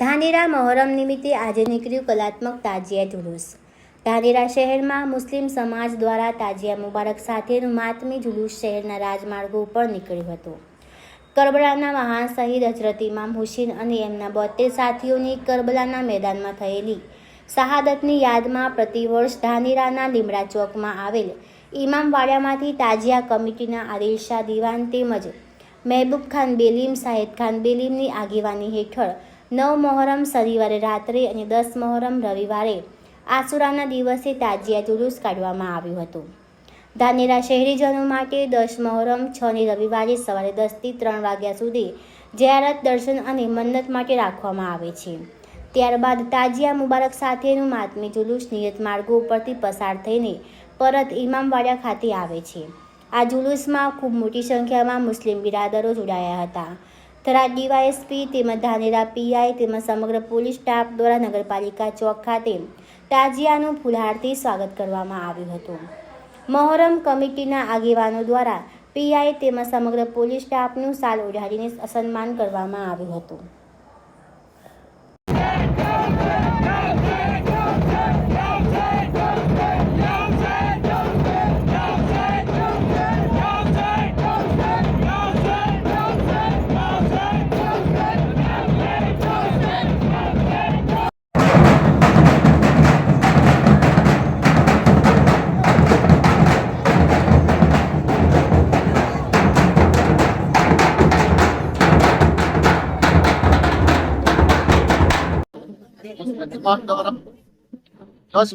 ધાનેરા મહોરમ નિમિત્તે આજે નીકળ્યું કલાત્મક તાજિયા જુલુસ. ધાનેરા શહેરમાં મુસ્લિમ સમાજ દ્વારા તાજિયા મુબારક સાથેનું માતમી જુલુસ શહેરના રાજમાર્ગો ઉપર નીકળ્યું હતું. કરબલાના મહાન શહીદ હજરત ઇમામ હુસેન અને એમના બોતેર સાથીઓની કરબલાના મેદાનમાં થયેલી શહાદતની યાદમાં પ્રતિવર્ષ ધાનેરાના લીમડા ચોકમાં આવેલ ઇમામવાડામાંથી તાજિયા કમિટીના આદિલ શાહ દિવાન તેમજ મહેબૂબ ખાન બેલીમ સાહેદ ખાન બેલીમની આગેવાની હેઠળ નવ મોહરમ શનિવારે રાત્રે અને દસ મોહરમ રવિવારે આસુરાના દિવસે તાજિયા જુલુસ કાઢવામાં આવ્યું હતું. ધાનેરા શહેરીજનો માટે દસ મોહરમ છની રવિવારે સવારે દસથી ત્રણ વાગ્યા સુધી જયારત, દર્શન અને મન્નત માટે રાખવામાં આવે છે. ત્યારબાદ તાજિયા મુબારક સાથેનું માતમી જુલુસ નિયત માર્ગો ઉપરથી પસાર થઈને પરત ઇમામવાડા ખાતે આવે છે. આ જુલુસમાં ખૂબ મોટી સંખ્યામાં મુસ્લિમ બિરાદરો જોડાયા હતા. થરાદ ડીવાયએસપી તેમજ ધાનેરા પીઆઈ તેમજ સમગ્ર પોલીસ સ્ટાફ દ્વારા નગરપાલિકા ચોક ખાતે તાજિયાનું ફૂલહારથી સ્વાગત કરવામાં આવ્યું હતું. મહોરમ કમિટીના આગેવાનો દ્વારા પીઆઈ તેમજ સમગ્ર પોલીસ સ્ટાફનું સાલ ઓઢાડીને સન્માન કરવામાં આવ્યું હતું. દિમાગ દ્વારા દસ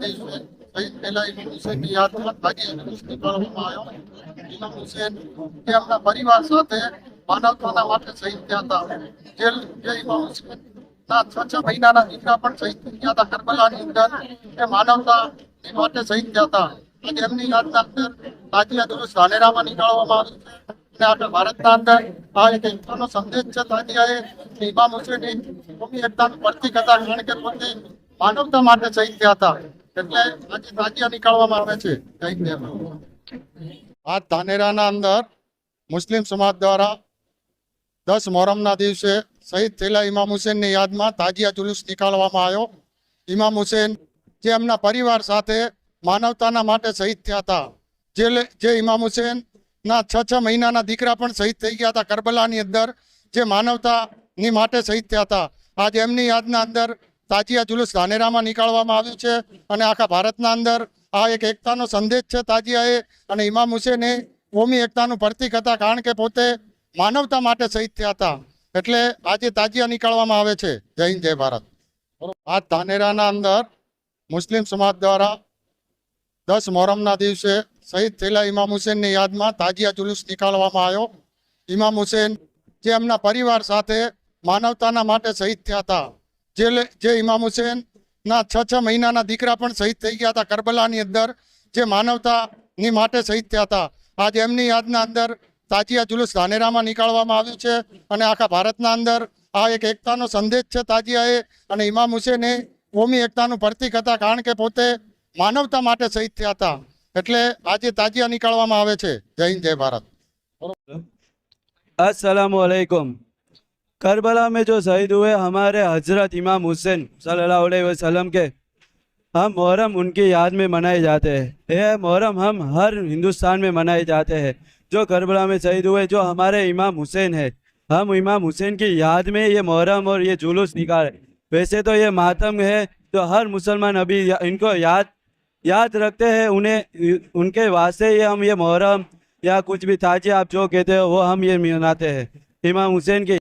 દિવસે શહીદ થયેલા ઇમામ હુસેનની યાદમાં તાજી જુલુસ નીકાળવામાં આવ્યો ઇમામ હુસેન એ આપણા પરિવાર સાથે માનવતાના માટે શહીદ થયા હતા જે જે ઇમામ હુસેન ના છ છ મહિનાના દીકરા પણ શહીદ થઈ ગયા હતા કરબલાની અંદર એ માનવતા માટે શહીદ થયા હતા અને એમની યાદના અંદર તાજિયા જુલુસ ધાનેરામાં નીકળવામાં આવ્યું છે ભારતના કે માટે શહીદ થયા હતા એટલે આજે તાજિયા નીકાળવામાં દિવસે શહીદ થયેલા ઇમામ હુસેનની યાદમાં તાજિયા જુલુસ નીકાળવામાં આવ્યો ઇમામ હુસેન જે એમના પરિવાર સાથે માનવતાના માટે શહીદ થયા હતા. જે જે ઇમામ હુસેન ના, છ છ મહિનાના દીકરા પણ શહીદ થઈ ગયા હતા કરબલાની અંદર, જે માનવતાની માટે શહીદ થયા હતા. આજે એમની યાદના અંદર તાજિયા જુલુસ ધાનેરામાં નીકાળવામાં આવ્યું છે અને આખા ભારતના અંદર આ એક એકતાનો સંદેશ છે તાજિયાએ અને ઇમામ હુસેને કોમી એકતાનું પ્રતિક હતા કારણ કે પોતે માનવતા માટે શહીદ થયા હતા. એટલે આજે તાજિયા નીકાળવામાં આવે છે. જય હિન્દ, જય ભારત. આ ધાનેરાના અંદર મુસ્લિમ સમાજ દ્વારા દસ મોહરમના દિવસે શહીદ થયેલા ઇમામ હુસેનની યાદમાં તાજિયા જુલુસ નીકાળવામાં આવ્યો. ઇમામ હુસેન જે એમના પરિવાર સાથે માનવતાના માટે શહીદ થયા હતા. જે જે ઇમામ હુસેનના છ છ મહિનાના દીકરા પણ શહીદ થઈ ગયા હતા કરબલાની અંદર, જે માનવતાની માટે શહીદ થયા હતા. આજે એમની યાદના અંદર તાજિયા જુલુસ ધાનેરામાં નીકાળવામાં આવ્યું છે અને આખા ભારતના અંદર આ એક એકતાનો સંદેશ છે તાજિયાએ અને ઇમામ હુસેને કોમી એકતાનું પ્રતીક હતા કારણ કે પોતે માનવતા માટે શહીદ થયા હતા એટલે આજે તાજિયા નીકાળવામાં આવે છે જય હિન્દ જય ભારત अस्सलाम वालेकुम करबला में जो शहीद हुए हमारे हजरत इमाम हुसैन सल्लल्लाहु अलैहि वसल्लम के हम मुहर्रम उनकी याद में मनाए जाते हैं यह मुहर्रम हम हर हिंदुस्तान में मनाए जाते हैं जो करबला में शहीद हुए जो हमारे इमाम हुसैन है हम इमाम हुसैन की याद में ये मुहर्रम और ये जुलूस निकाले वैसे तो ये मातम है तो हर मुसलमान अभी या- इनको याद याद रखते हैं उन्हें उनके वास्ते ये हम ये मुहर्रम या कुछ भी ताजिया आप जो कहते हो वो हम ये मनाते हैं इमाम हुसैन के